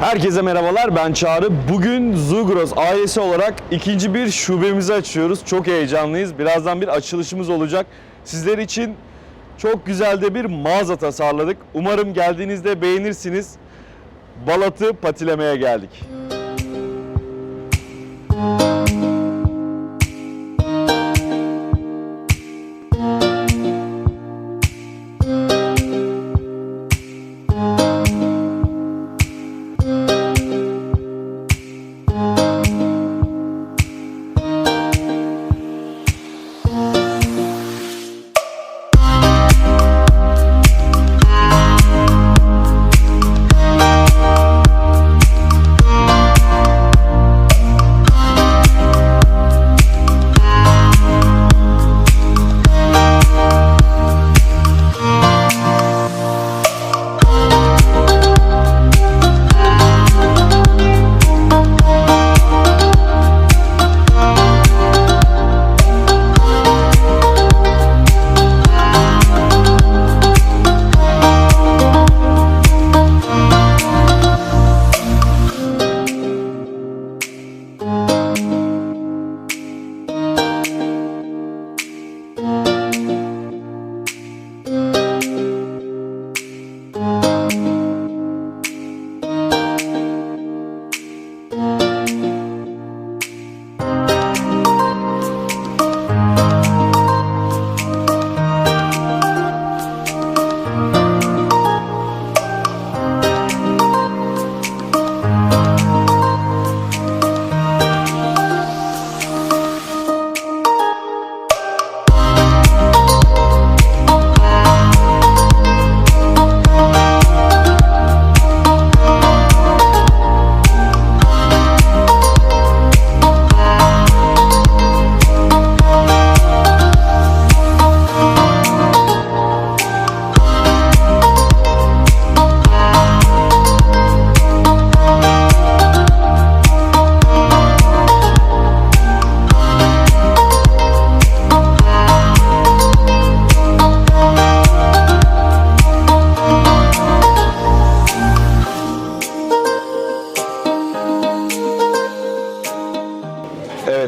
Herkese merhabalar ben Çağrı. Bugün Zugros ailesi olarak ikinci bir şubemizi açıyoruz. Çok heyecanlıyız. Birazdan bir açılışımız olacak. Sizler için çok güzel de bir mağaza tasarladık. Umarım geldiğinizde beğenirsiniz. Balat'ı patilemeye geldik.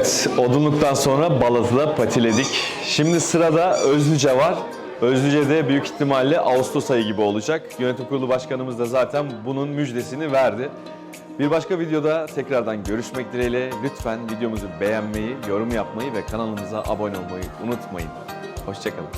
Evet, odunluktan sonra Balat'ı patiledik. Şimdi sırada Özlüce var. Özlüce de büyük ihtimalle Ağustos ayı gibi olacak. Yönetim kurulu başkanımız da zaten bunun müjdesini verdi. Bir başka videoda tekrardan görüşmek dileğiyle. Lütfen videomuzu beğenmeyi, yorum yapmayı ve kanalımıza abone olmayı unutmayın. Hoşçakalın.